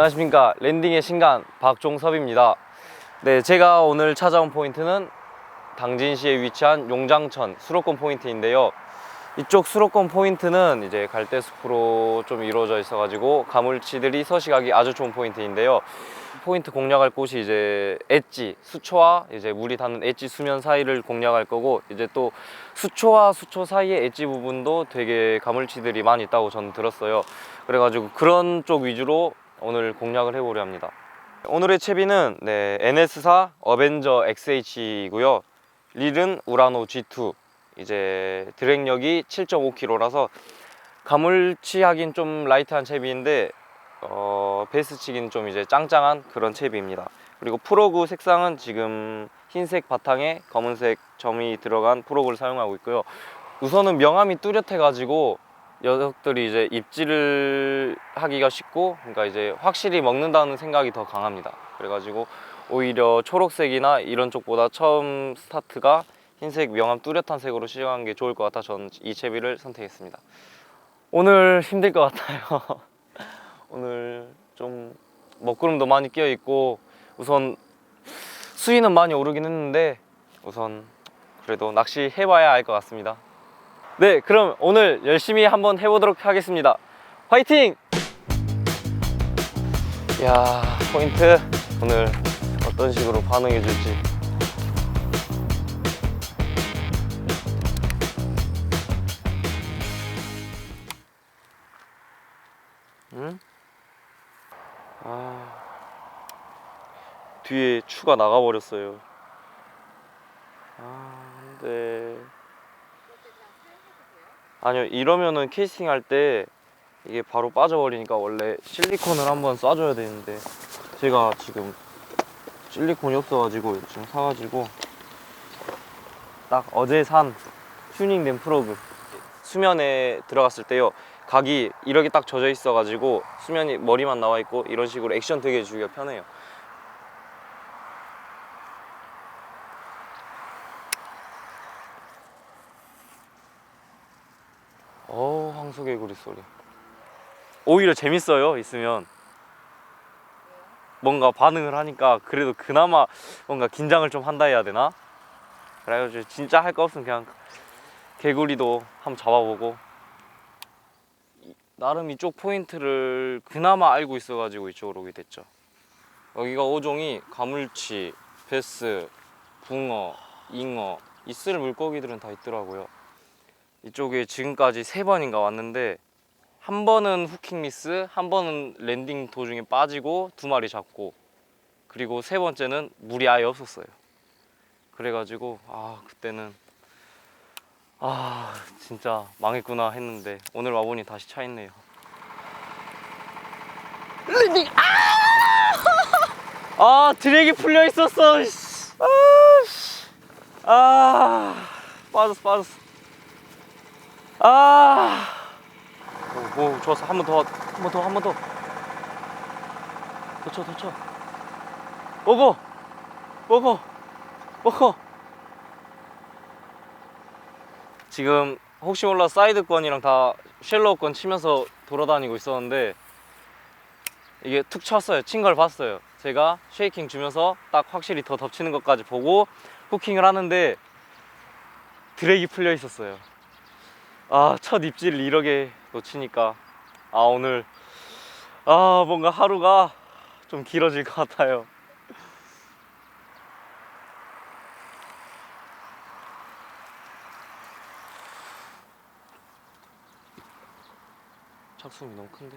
안녕하십니까. 랜딩의 신간 박종섭입니다. 네 제가 오늘 찾아온 포인트는 당진시에 위치한 용장천 수로권 포인트인데요. 이쪽 수로권 포인트는 이제 갈대숲으로 좀 이루어져 있어 가지고 가물치들이 서식하기 아주 좋은 포인트인데요. 포인트 공략할 곳이 이제 엣지 수초와 이제 물이 닿는 엣지 수면 사이를 공략할 거고 이제 또 수초와 수초 사이의 엣지 부분도 되게 가물치들이 많이 있다고 저는 들었어요. 그래가지고 그런 쪽 위주로 오늘 공략을 해보려 합니다. 오늘의 채비는 네, NS4 어벤져 XH이고요. 릴은 우라노 G2. 이제 드랙력이 7.5kg라서 가물치 하긴 좀 라이트한 채비인데 어, 베이스 치기는 좀 이제 짱짱한 그런 채비입니다. 그리고 프로그 색상은 지금 흰색 바탕에 검은색 점이 들어간 프로그를 사용하고 있고요. 우선은 명암이 뚜렷해 가지고 녀석들이 이제 입질을 하기가 쉽고 그러니까 이제 확실히 먹는다는 생각이 더 강합니다. 그래가지고 오히려 초록색이나 이런 쪽보다 처음 스타트가 흰색 명암 뚜렷한 색으로 시작하는 게 좋을 것 같아 저는 이 채비를 선택했습니다. 오늘 힘들 것 같아요. 오늘 좀 먹구름도 많이 끼어 있고 우선 수위는 많이 오르긴 했는데 우선 그래도 낚시 해봐야 알 것 같습니다 네, 그럼 오늘 열심히 한번 해보도록 하겠습니다. 화이팅! 야 포인트 오늘 어떤 식으로 반응해 줄지. 응? 아 뒤에 추가 나가버렸어요. 아 근데. 아니요 이러면은 캐스팅 할 때 이게 바로 빠져버리니까 원래 실리콘을 한번 쏴줘야 되는데 제가 지금 실리콘이 없어가지고 지금 사가지고 딱 어제 산 튜닝된 프로그 수면에 들어갔을 때요. 각이 이렇게 딱 젖어 있어가지고 수면이 머리만 나와 있고 이런 식으로 액션 되게 주기가 편해요 어우 황소개구리. 소리 오히려 재밌어요 있으면. 뭔가 반응을 하니까 그래도 그나마 뭔가 긴장을 좀 한다 해야 되나? 그래가지고 진짜 할 거 없으면 그냥 개구리도 한번 잡아보고. 이- 나름 이쪽 포인트를 그나마 알고 있어가지고 이쪽으로 오게 됐죠. 여기가 어종이 가물치, 베스, 붕어, 잉어 있을 물고기들은 다 있더라고요 이쪽에 지금까지 세 번인가 왔는데 한 번은 후킹 미스, 한 번은 랜딩 도중에 빠지고 두 마리 잡고 그리고 세 번째는 물이 아예 없었어요. 그래가지고 아 그때는 아 진짜 망했구나 했는데 오늘 와보니 다시 차 있네요. 랜딩 아! 아 드랙이 풀려 있었어. 씨. 아, 씨. 아 빠졌어 빠졌어. 아, 오, 오 좋았어. 한 번 더, 한 번 더, 한 번 더. 더 쳐, 더 쳐. 먹어, 먹어, 먹어. 지금 혹시 몰라 사이드권이랑 다 쉘로우권 치면서 돌아다니고 있었는데 이게 툭 쳤어요. 친 걸 봤어요. 제가 쉐이킹 주면서 딱 확실히 더 덮치는 것까지 보고 후킹을 하는데 드랙이 풀려 있었어요. 아, 첫 입질 이렇게 놓치니까 아, 오늘 아, 뭔가 하루가 좀 길어질 것 같아요. 착수음이 너무 큰데?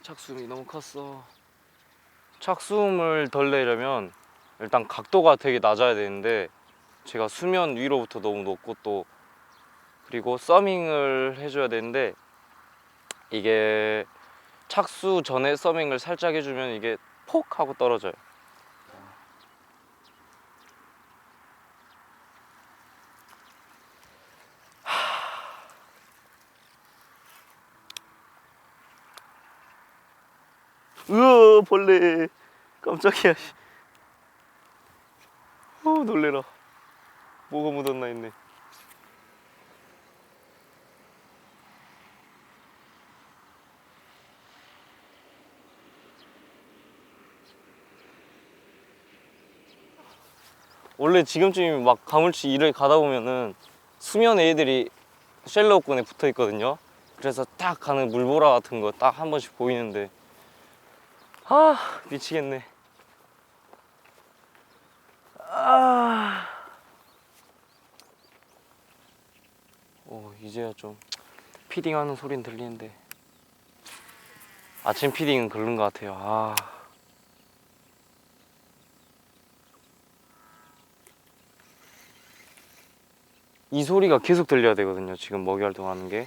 착수음이 너무 컸어. 착수음을 덜 내려면 일단 각도가 되게 낮아야 되는데 제가 수면 위로부터 너무 높고 또 그리고 서밍을 해줘야 되는데 이게 착수 전에 서밍을 살짝 해주면 이게 폭 하고 떨어져요. 으어 벌레 깜짝이야 씨. 어 놀래라 뭐가 묻었나 있네 원래 지금쯤 막 가물치 일을 가다 보면은 수면 애들이 셀러우권에 붙어 있거든요. 그래서 딱 가는 물보라 같은 거 딱 한 번씩 보이는데 아 미치겠네. 아. 오 이제야 좀 피딩하는 소린 들리는데 아침 피딩은 그런 것 같아요. 아. 이 소리가 계속 들려야 되거든요. 지금 먹이 활동하는 게.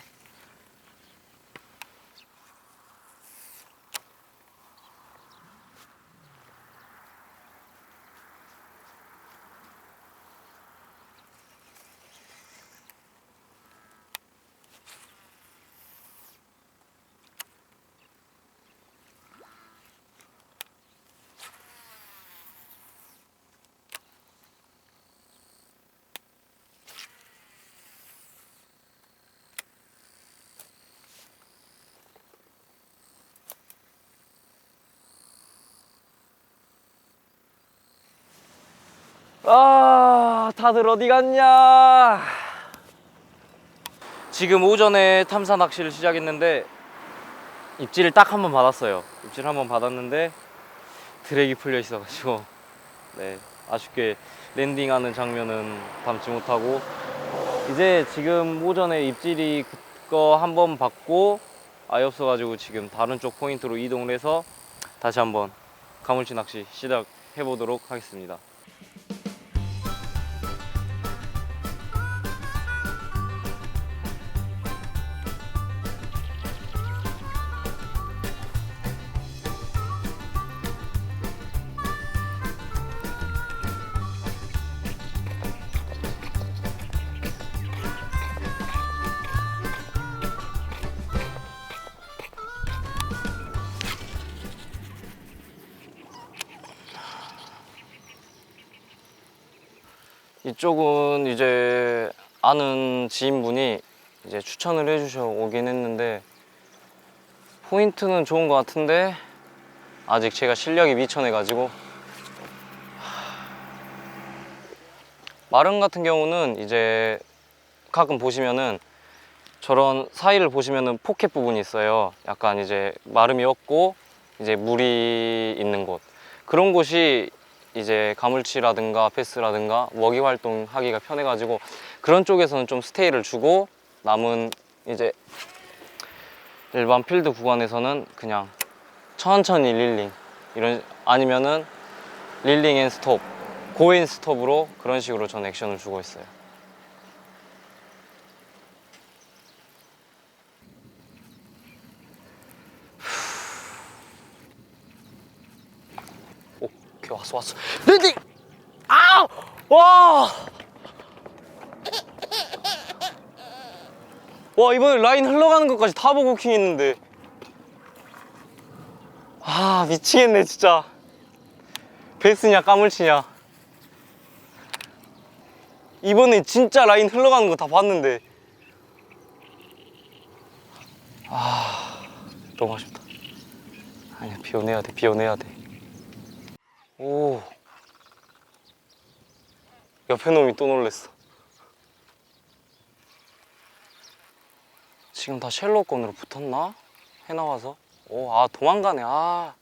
아, 다들 어디 갔냐? 지금 오전에 탐사 낚시를 시작했는데 입질을 딱 한 번 받았어요. 입질 한 번 받았는데 드랙이 풀려 있어가지고 네 아쉽게 랜딩하는 장면은 담지 못하고 이제 지금 오전에 입질이 그거 한 번 받고 아예 없어가지고 지금 다른 쪽 포인트로 이동을 해서 다시 한번 가물치 낚시 시작해 보도록 하겠습니다. 이쪽은 이제 아는 지인분이 이제 추천을 해주셔 오긴 했는데 포인트는 좋은 것 같은데 아직 제가 실력이 미천해가지고. 마른 같은 경우는 이제 가끔 보시면은 저런 사이를 보시면은 포켓 부분이 있어요. 약간 이제 마름이 없고 이제 물이 있는 곳. 그런 곳이 이제 가물치라든가 패스라든가 먹이 활동하기가 편해가지고 그런 쪽에서는 좀 스테이를 주고 남은 이제 일반 필드 구간에서는 그냥 천천히 릴링 이런 아니면은 릴링 앤 스톱 고인 스톱으로 그런 식으로 전 액션을 주고 있어요. 왔어 왔어. 릴링 아! 와! 와 이번에 라인 흘러가는 것까지 다 보고 킹 했는데. 아 미치겠네 진짜. 베스냐 까물치냐. 이번에 진짜 라인 흘러가는 거 다 봤는데. 아 너무 아쉽다. 아니야 비워내야 돼 비워내야 돼오 옆에 놈이 또 놀랬어. 지금 다 쉘로건으로 붙었나? 해나와서? 오 아 도망가네. 아.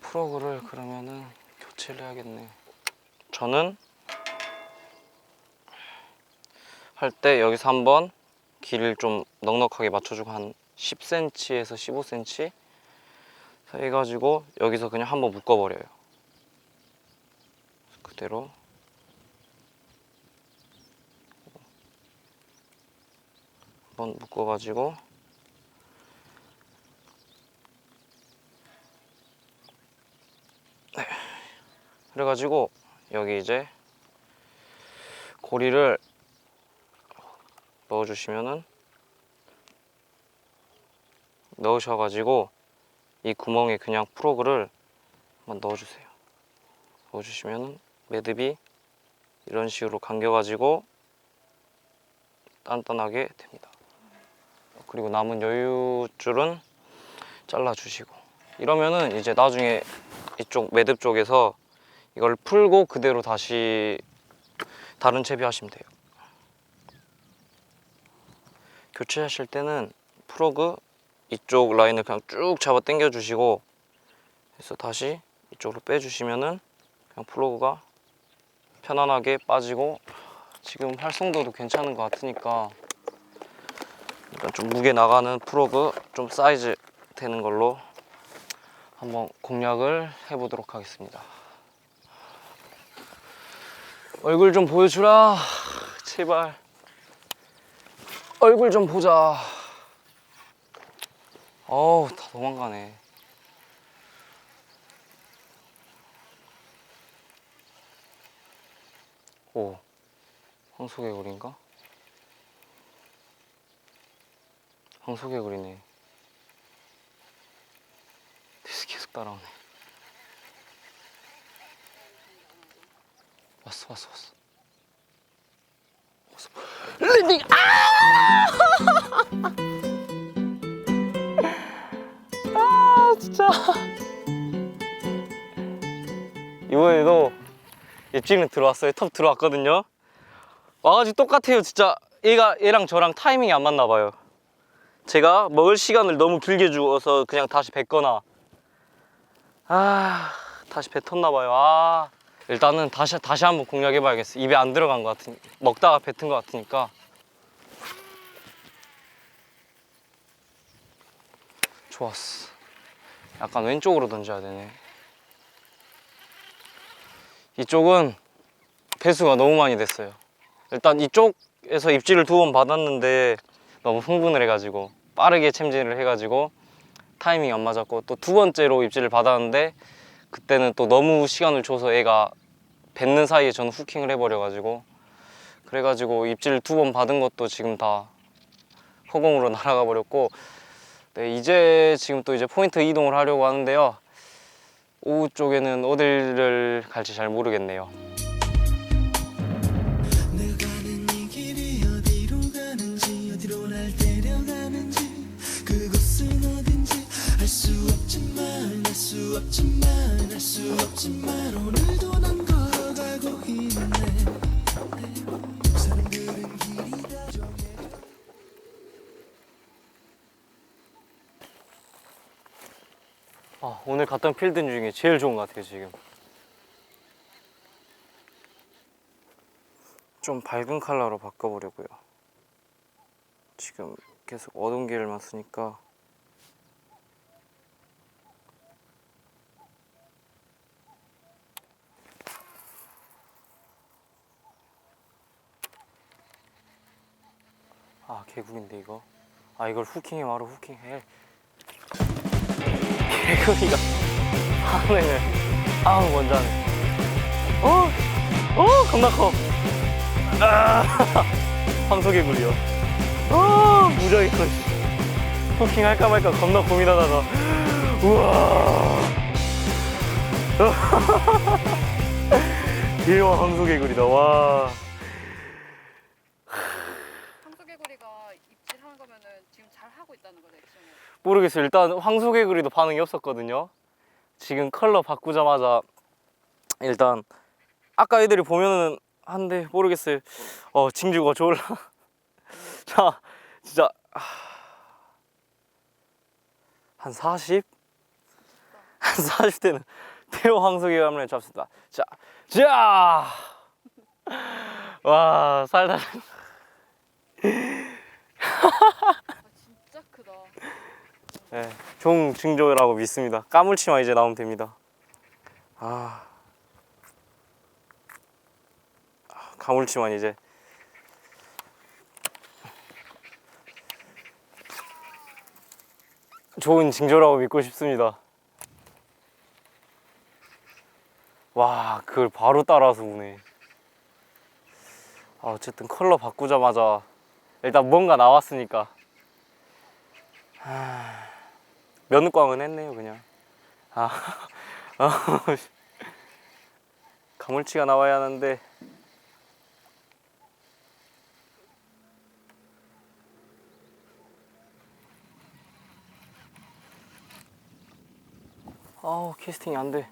프로그를 그러면은 교체를 해야겠네. 저는 할 때 여기서 한번 길을 좀 넉넉하게 맞춰주고 한 10cm에서 15cm 해가지고 여기서 그냥 한번 묶어버려요 그대로 한번 묶어가지고 네. 그래가지고 여기 이제 고리를 넣어주시면은 넣으셔가지고 이 구멍에 그냥 프로그를 한번 넣어주세요. 넣어주시면은 매듭이 이런 식으로 감겨가지고 단단하게 됩니다. 그리고 남은 여유줄은 잘라주시고 이러면은 이제 나중에 이쪽 매듭 쪽에서 이걸 풀고 그대로 다시 다른 채비 하시면 돼요. 교체하실 때는 프로그 이쪽 라인을 그냥 쭉 잡아 당겨 주시고 그래서 다시 이쪽으로 빼주시면은 그냥 플러그가 편안하게 빠지고 지금 활성도도 괜찮은 것 같으니까 약간 좀 무게 나가는 프로그 좀 사이즈 되는 걸로 한번 공략을 해보도록 하겠습니다. 얼굴 좀 보여주라. 제발. 얼굴 좀 보자. 어우 다 도망가네 오 황소개구리인가? 황소개구리네. 계속 따라오네. 왔어 왔어 왔어. 왔어. 랜딩 아! 아 진짜. 이번에도 입질은 들어왔어요. 톱 들어왔거든요. 와가지고 똑같아요 진짜. 얘가 얘랑 저랑 타이밍이 안 맞나 봐요. 제가 먹을 시간을 너무 길게 주어서 그냥 다시 뱉거나. 아 다시 뱉었나 봐요. 아 일단은 다시 다시 한번 공략해 봐야겠어 입에 안 들어간 것 같으니 먹다가 뱉은 것 같으니까. 좋았어. 약간 왼쪽으로 던져야 되네 이쪽은 배수가 너무 많이 됐어요. 일단 이쪽에서 입질을 두 번 받았는데 너무 흥분을 해가지고 빠르게 챔질을 해가지고 타이밍이 안 맞았고 또 두 번째로 입질을 받았는데 그때는 또 너무 시간을 줘서 얘가 뱉는 사이에 저는 후킹을 해버려가지고 그래가지고 입질 두 번 받은 것도 지금 다 허공으로 날아가 버렸고 네, 이제 지금 또 이제 포인트 이동을 하려고 하는데요 오후 쪽에는 어디를 갈지 잘 모르겠네요. 없지만 알 수 없지만 오늘도 난 걸어가고 있네 오늘 갔던 필드 중에 제일 좋은 것 같아요 지금. 좀 밝은 컬러로 바꿔보려고요. 지금 계속 어두운 길만 쓰니까. 아 개구리인데 이거? 아 이걸 후킹해 바로 후킹해 개구리가 하면은 아우 하네 어? 어? 겁나 커. 아, 황소개구리요. 어? 무적이 커 씨. 후킹 할까 말까 겁나 고민하다가. 우와. 대왕 황소개구리다. 와 황소개구리가 입질하는 거면은 지금 잘 하고 있다는 거죠, 액션을. 모르겠어요. 일단 황소개구리도 반응이 없었거든요. 지금 컬러 바꾸자마자 일단 아까 애들이 보면은 한데 모르겠어요. 어 징주가 졸라. 자 진짜 아, 한 40? 한 40대는 태호 황소개구리 한번 잡습니다. 자, 자, 와 살다. 아, 진짜 크다. 네, 종 증조라고 믿습니다. 까물치만 이제 나오면 됩니다. 아, 아, 가물치만 이제. 좋은 징조라고 믿고 싶습니다. 와, 그걸 바로 따라서 우네. 아, 어쨌든 컬러 바꾸자마자 일단 뭔가 나왔으니까. 면광은 했네요 그냥. 아, 아 가물치가 나와야 하는데. 아우 캐스팅이 안돼.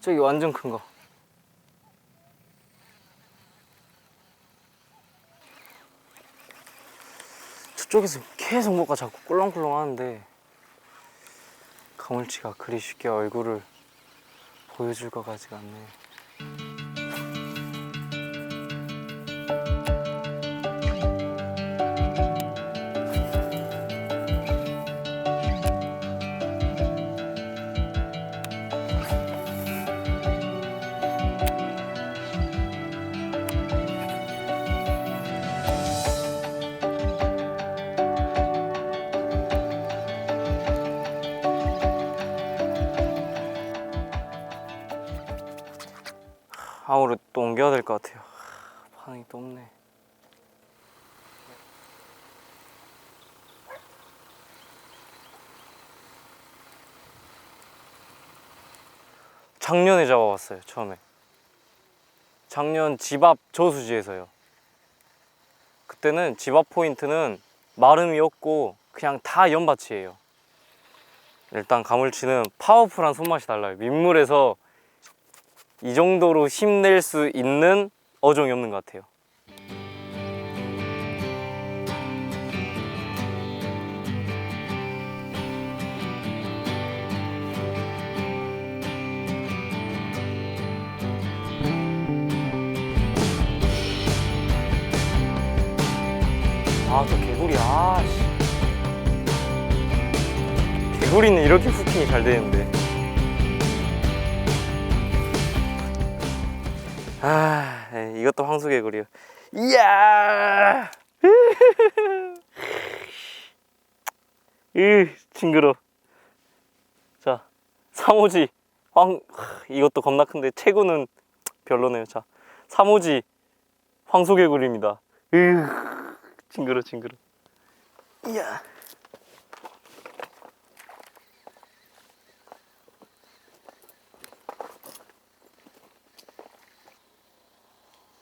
저기 완전 큰 거. 저쪽에서 계속 뭐가 자꾸 꿀렁꿀렁 하는데 가물치가 그리 쉽게 얼굴을 보여줄 것 같지가 않네. 방으로 또 옮겨야 될 것 같아요. 하, 반응이 또 없네. 작년에 잡아봤어요, 처음에. 작년 집 앞 저수지에서요. 그때는 집 앞 포인트는 마름이 없고 그냥 다 연밭이에요. 일단 가물치는 파워풀한 손맛이 달라요. 민물에서 이 정도로 힘낼 수 있는 어종이 없는 것 같아요. 아, 저 개구리, 아, 씨. 개구리는 이렇게 후킹이 잘 되는데. 아, 에이, 이것도 황소개구리요. 이야! 으, 징그러. 자, 삼오지 황 하, 이것도 겁나 큰데 체구는 별로네요. 자, 삼오지 황소개구리입니다. 으, 징그러, 징그러. 이야.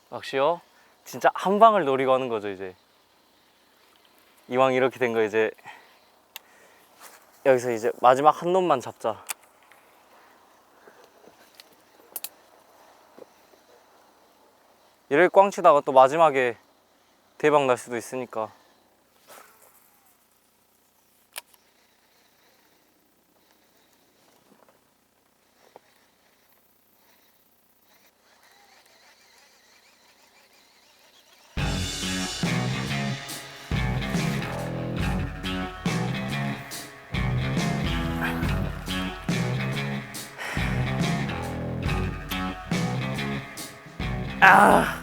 낚시요? 진짜 한 방을 노리고 하는 거죠 이제. 이왕 이렇게 된 거 이제 여기서 이제 마지막 한 놈만 잡자. 이렇게 꽝 치다가 또 마지막에 대박 날 수도 있으니까 아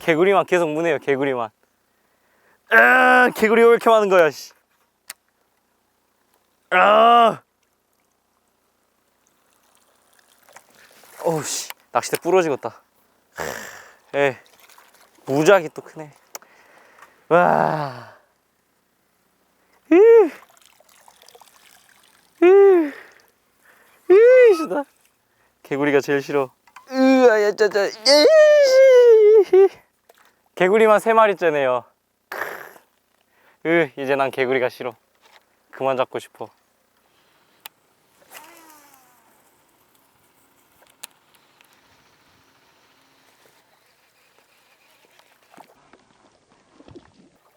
개구리만 계속 무네요 개구리만 아 개구리가 왜 이렇게 많은 거야 씨. 아 어우 씨 낚싯대 부러지겠다 에 무지하게 또 크네 와 으. 으. 으. 개구리가 제일 싫어. 으아, 짜짜. 개구리만 세 마리째네요. 으, 이제 난 개구리가 싫어. 그만 잡고 싶어.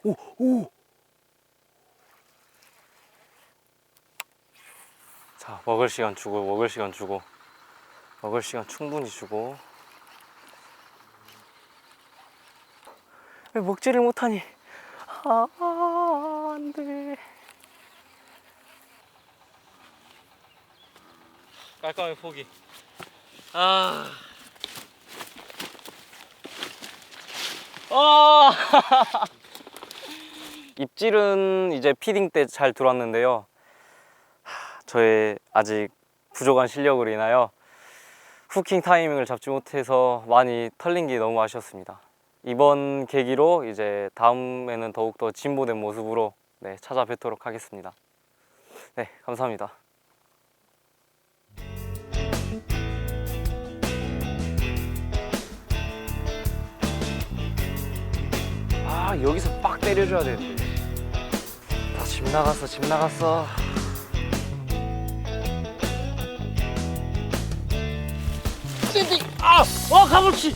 오, 오. 자, 먹을 시간 주고, 먹을 시간 주고, 먹을 시간 충분히 주고. 왜 먹지를 못하니? 아, 안 돼. 깔끔하게 포기. 아. 아. 입질은 이제 피딩 때 잘 들어왔는데요. 하, 저의 아직 부족한 실력으로 인하여 후킹 타이밍을 잡지 못해서 많이 털린 게 너무 아쉬웠습니다. 이번 계기로 이제 다음에는 더욱더 진보된 모습으로 네, 찾아뵙도록 하겠습니다. 네, 감사합니다. 아, 여기서 빡 때려줘야 되는데. 다 집 나갔어, 집 나갔어. 샌디 아, 어 가물치